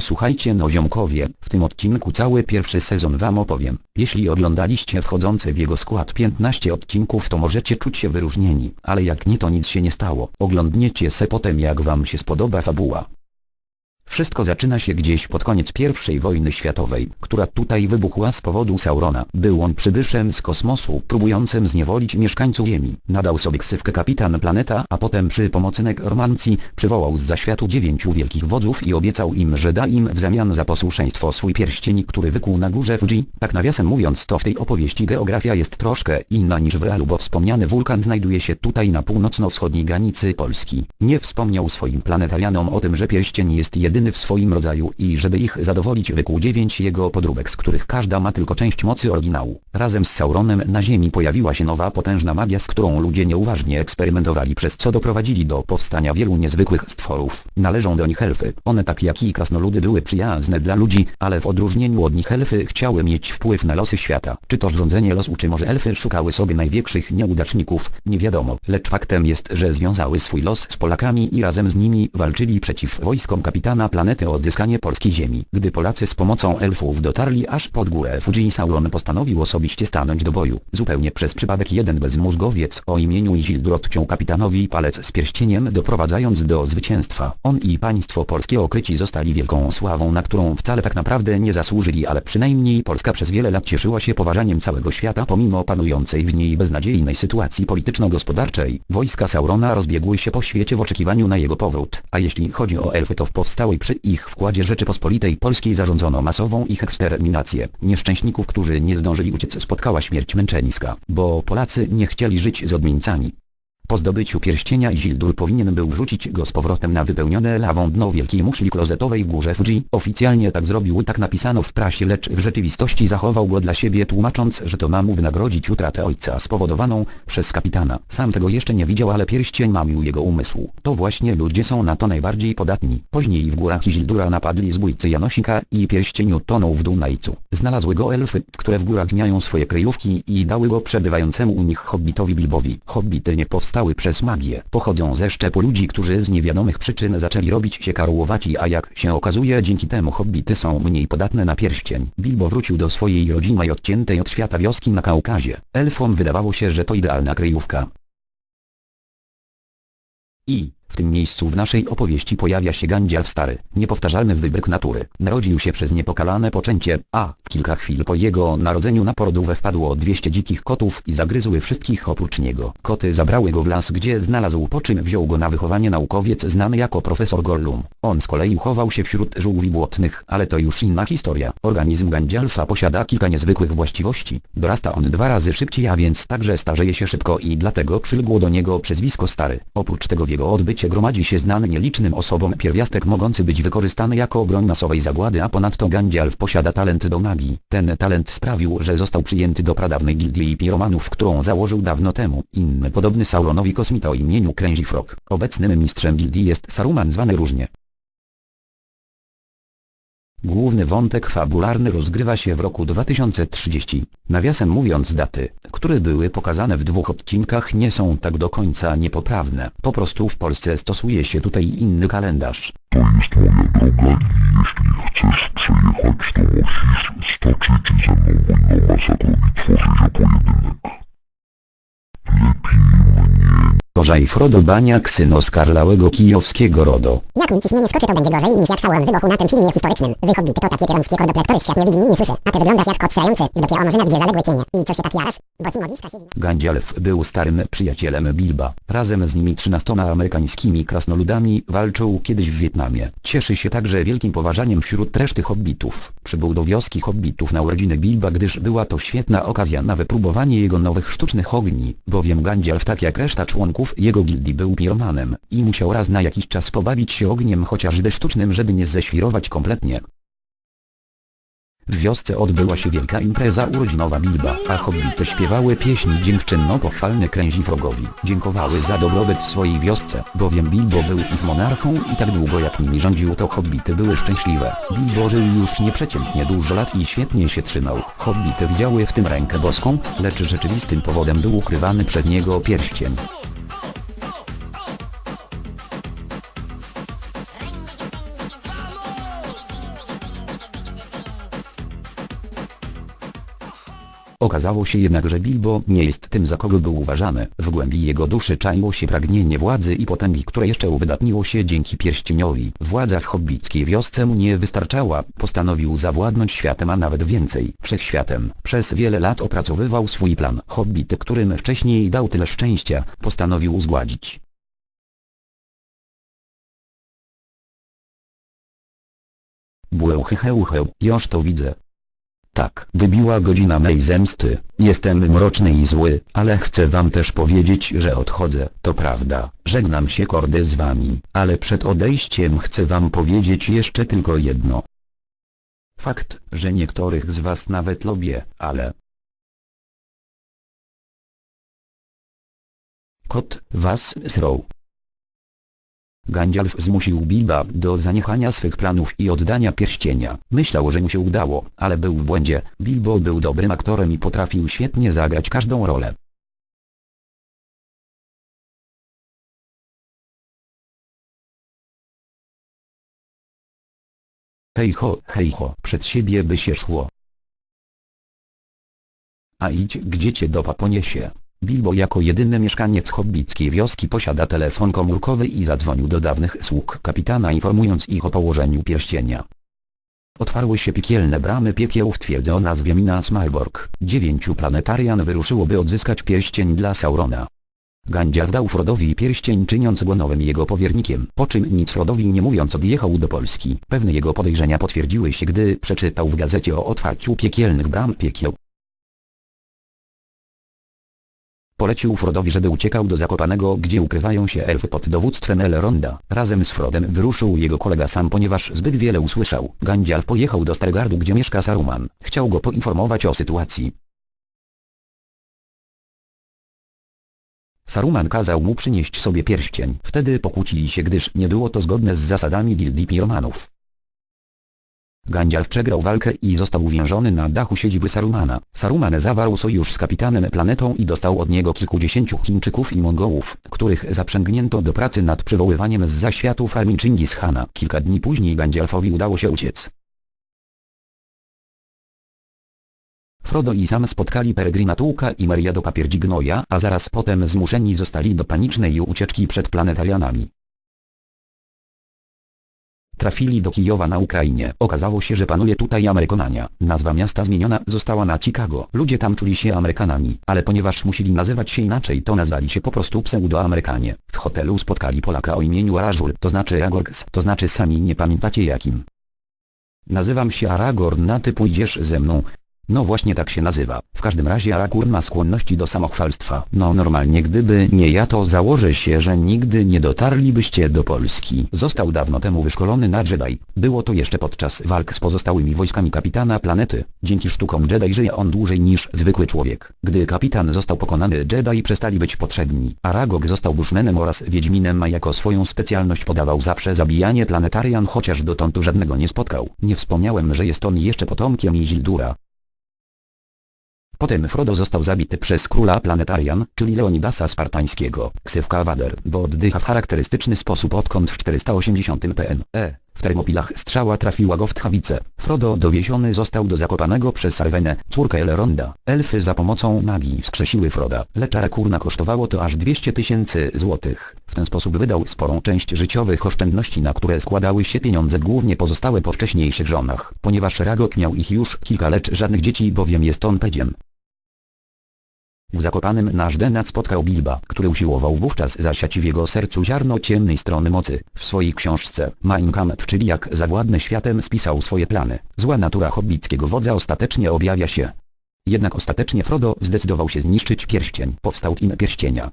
Posłuchajcie no ziomkowie, w tym odcinku cały pierwszy sezon wam opowiem. Jeśli oglądaliście wchodzące w jego skład 15 odcinków to możecie czuć się wyróżnieni, ale jak nie to nic się nie stało. Oglądniecie se potem jak wam się spodoba fabuła. Wszystko zaczyna się gdzieś pod koniec I wojny światowej, która tutaj wybuchła z powodu Saurona. Był on przybyszem z kosmosu, próbującym zniewolić mieszkańców Ziemi. Nadał sobie ksywkę kapitan planeta, a potem przy pomocy nekromancji przywołał z zaświatu dziewięciu wielkich wodzów i obiecał im, że da im w zamian za posłuszeństwo swój pierścień, który wykuł na górze Fuji. Tak nawiasem mówiąc to w tej opowieści geografia jest troszkę inna niż w realu, bo wspomniany wulkan znajduje się tutaj na północno-wschodniej granicy Polski. Nie wspomniał swoim planetarianom o tym, że pierścień jest jedyny w swoim rodzaju i żeby ich zadowolić wykuł dziewięć jego podróbek z których każda ma tylko część mocy oryginału. Razem z Sauronem na ziemi pojawiła się nowa potężna magia z którą ludzie nieuważnie eksperymentowali przez co doprowadzili do powstania wielu niezwykłych stworów. Należą do nich elfy. One tak jak i krasnoludy były przyjazne dla ludzi, ale w odróżnieniu od nich elfy chciały mieć wpływ na losy świata. Czy to rządzenie losu czy może elfy szukały sobie największych nieudaczników, nie wiadomo. Lecz faktem jest, że związały swój los z Polakami i razem z nimi walczyli przeciw wojskom kapitana planety o odzyskanie polskiej ziemi. Gdy Polacy z pomocą elfów dotarli aż pod górę Fuji Sauron postanowił osobiście stanąć do boju. Zupełnie przez przypadek jeden bezmózgowiec o imieniu Isildur odciął kapitanowi palec z pierścieniem doprowadzając do zwycięstwa. On i państwo polskie okryci zostali wielką sławą na którą wcale tak naprawdę nie zasłużyli ale przynajmniej Polska przez wiele lat cieszyła się poważaniem całego świata pomimo panującej w niej beznadziejnej sytuacji polityczno-gospodarczej. Wojska Saurona rozbiegły się po świecie w oczekiwaniu na jego powrót. A jeśli chodzi o elfy to w powstałej przy ich wkładzie Rzeczypospolitej Polskiej zarządzono masową ich eksterminację. Nieszczęśników, którzy nie zdążyli uciec spotkała śmierć męczeńska, bo Polacy nie chcieli żyć z odmieńcami. Po zdobyciu pierścienia Isildur powinien był wrzucić go z powrotem na wypełnione lawą dno wielkiej muszli klozetowej w górze Fuji. Oficjalnie tak zrobił tak napisano w prasie lecz w rzeczywistości zachował go dla siebie tłumacząc, że to ma mu wynagrodzić utratę ojca spowodowaną przez kapitana. Sam tego jeszcze nie widział ale pierścień mamił jego umysł. To właśnie ludzie są na to najbardziej podatni. Później w górach Isildura napadli zbójcy Janosika i pierścień utonął w Dunajcu. Znalazły go elfy, które w górach mają swoje kryjówki i dały go przebywającemu u nich hobbitowi Bilbowi. Hobbity nie powstały przez magię. Pochodzą ze szczepu ludzi, którzy z niewiadomych przyczyn zaczęli robić się karłowaci, a jak się okazuje dzięki temu hobbity są mniej podatne na pierścień. Bilbo wrócił do swojej rodzinnej odciętej od świata wioski na Kaukazie. Elfom wydawało się, że to idealna kryjówka. I, w tym miejscu w naszej opowieści pojawia się Gandziarz Stary, niepowtarzalny wybryk natury. Narodził się przez niepokalane poczęcie, a w kilka chwil po jego narodzeniu na porodówę wpadło 200 dzikich kotów i zagryzły wszystkich oprócz niego. Koty zabrały go w las gdzie znalazł po czym wziął go na wychowanie naukowiec znany jako profesor Gollum. On z kolei uchował się wśród żółwi błotnych, ale to już inna historia. Organizm Gandzialfa posiada kilka niezwykłych właściwości. Dorasta on dwa razy szybciej a więc także starzeje się szybko i dlatego przyległo do niego przezwisko Stary. Oprócz tego w jego odbycie gromadzi się znany nielicznym osobom pierwiastek mogący być wykorzystany jako broń masowej zagłady a ponadto Gandzialf posiada talent do magii. Ten talent sprawił, że został przyjęty do pradawnej gildii piromanów, którą założył dawno temu. Inny podobny Sauronowi kosmita o imieniu Krężifrog. Obecnym mistrzem gildii jest Saruman zwany różnie. Główny wątek fabularny rozgrywa się w roku 2030. Nawiasem mówiąc daty, które były pokazane w dwóch odcinkach nie są tak do końca niepoprawne. Po prostu w Polsce stosuje się tutaj inny kalendarz. To jest moja droga i jeśli chcesz przejechać to musisz stoczyć ze Korzaj Frodo Baniak syn oskarlałego kijowskiego RODO. Jak mi ciśnienie skoczy to będzie gorzej niż jak Sauron wybuchł na tym filmie historycznym. Wy hobbity to takie pierońskie kordoplektory, świat nie widzi, nie słyszy. A ty wyglądasz jak kot srający w dopie onorzyna, gdzie zaległe cienie. I co się tak jarasz? Bo ci modliszka siedzi... Gandzielf był starym przyjacielem Bilba. Razem z nimi trzynastoma amerykańskimi krasnoludami walczył kiedyś w Wietnamie. Cieszy się także wielkim poważaniem wśród reszty hobbitów. Przybył do wioski hobbitów na urodziny Bilba, gdyż była to świetna okazja na wypróbowanie jego nowych sztucznych ogni, bowiem Gandzielf tak jak reszta członków jego gildii był piromanem i musiał raz na jakiś czas pobawić się ogniem chociażby sztucznym żeby nie ześwirować kompletnie. W wiosce odbyła się wielka impreza urodzinowa Bilba, a hobbity śpiewały pieśni dziękczynno-pochwalne Krężifrogowi. Dziękowały za dobrobyt w swojej wiosce, bowiem Bilbo był ich monarchą i tak długo jak nimi rządził to hobbity były szczęśliwe. Bilbo żył już nieprzeciętnie dużo lat i świetnie się trzymał. Hobbity widziały w tym rękę boską, lecz rzeczywistym powodem był ukrywany przez niego pierścień. Okazało się jednak, że Bilbo nie jest tym za kogo był uważany. W głębi jego duszy czaiło się pragnienie władzy i potęgi, które jeszcze uwydatniło się dzięki pierścieniowi. Władza w hobbickiej wiosce mu nie wystarczała, postanowił zawładnąć światem a nawet więcej, wszechświatem. Przez wiele lat opracowywał swój plan. Hobbit, którym wcześniej dał tyle szczęścia, postanowił zgładzić. Błęchychełcheł, już to widzę. Tak, wybiła godzina mej zemsty, jestem mroczny i zły, ale chcę wam też powiedzieć, że odchodzę, to prawda, żegnam się kordy z wami, ale przed odejściem chcę wam powiedzieć jeszcze tylko jedno. Fakt, że niektórych z was nawet lubię, ale... Kot was srął. Gandalf zmusił Bilba do zaniechania swych planów i oddania pierścienia. Myślał, że mu się udało, ale był w błędzie. Bilbo był dobrym aktorem i potrafił świetnie zagrać każdą rolę. Hej ho, hej ho, przed siebie by się szło. A idź gdzie cię dopa poniesie. Bilbo jako jedyny mieszkaniec hobbickiej wioski posiada telefon komórkowy i zadzwonił do dawnych sług kapitana informując ich o położeniu pierścienia. Otwarły się piekielne bramy piekieł w twierdzy o nazwie Minas Malbork. Dziewięciu planetarian wyruszyło by odzyskać pierścień dla Saurona. Gandalf dał Frodowi pierścień czyniąc go nowym jego powiernikiem, po czym nic Frodowi nie mówiąc odjechał do Polski. Pewne jego podejrzenia potwierdziły się gdy przeczytał w gazecie o otwarciu piekielnych bram piekieł. Polecił Frodowi, żeby uciekał do Zakopanego, gdzie ukrywają się elfy pod dowództwem Elronda. Razem z Frodem wyruszył jego kolega sam, ponieważ zbyt wiele usłyszał. Gandalf pojechał do Stargardu, gdzie mieszka Saruman. Chciał go poinformować o sytuacji. Saruman kazał mu przynieść sobie pierścień. Wtedy pokłócili się, gdyż nie było to zgodne z zasadami gildii piromanów. Gandalf przegrał walkę i został uwięziony na dachu siedziby Sarumana. Saruman zawarł sojusz z kapitanem planetą i dostał od niego kilkudziesięciu Chińczyków i Mongołów, których zaprzęgnięto do pracy nad przywoływaniem z zaświatów armii Chingis Khana. Kilka dni później Gandalfowi udało się uciec. Frodo i Sam spotkali Peregrina Tułka i Meriadoka Pierdzignoja, a zaraz potem zmuszeni zostali do panicznej ucieczki przed planetarianami. Trafili do Kijowa na Ukrainie. Okazało się, że panuje tutaj Amerykanania. Nazwa miasta zmieniona została na Chicago. Ludzie tam czuli się Amerykanami, ale ponieważ musieli nazywać się inaczej to nazwali się po prostu pseudoamerykanie. W hotelu spotkali Polaka o imieniu Arajul, to znaczy Agorks, to znaczy sami nie pamiętacie jakim. Nazywam się Aragorn, a ty pójdziesz ze mną. No właśnie tak się nazywa. W każdym razie Aragorn ma skłonności do samochwalstwa. No normalnie gdyby nie ja to założę się, że nigdy nie dotarlibyście do Polski. Został dawno temu wyszkolony na Jedi. Było to jeszcze podczas walk z pozostałymi wojskami kapitana planety. Dzięki sztukom Jedi żyje on dłużej niż zwykły człowiek. Gdy kapitan został pokonany Jedi przestali być potrzebni. Aragog został Bushmanem oraz Wiedźminem a jako swoją specjalność podawał zawsze zabijanie planetarian chociaż dotąd żadnego nie spotkał. Nie wspomniałem, że jest on jeszcze potomkiem Izildura. Potem Frodo został zabity przez króla planetarian, czyli Leonidasa Spartańskiego, ksywka Wader, bo oddycha w charakterystyczny sposób odkąd w 480 PNE. W Termopilach strzała trafiła go w tchawice. Frodo dowieziony został do Zakopanego przez Arwenę, córkę Elronda. Elfy za pomocą magii wskrzesiły Froda, lecz Arakurna kosztowało to aż 200 tysięcy złotych. W ten sposób wydał sporą część życiowych oszczędności na które składały się pieniądze głównie pozostałe po wcześniejszych żonach. Ponieważ Ragok miał ich już kilka lecz żadnych dzieci bowiem jest on pedziem. W Zakopanym nasz Denat spotkał Bilba, który usiłował wówczas zasiać w jego sercu ziarno ciemnej strony mocy. W swojej książce Mein Kampf, czyli jak zawładnę światem spisał swoje plany. Zła natura hobbickiego wodza ostatecznie objawia się. Jednak ostatecznie Frodo zdecydował się zniszczyć pierścień. Powstał im pierścienia.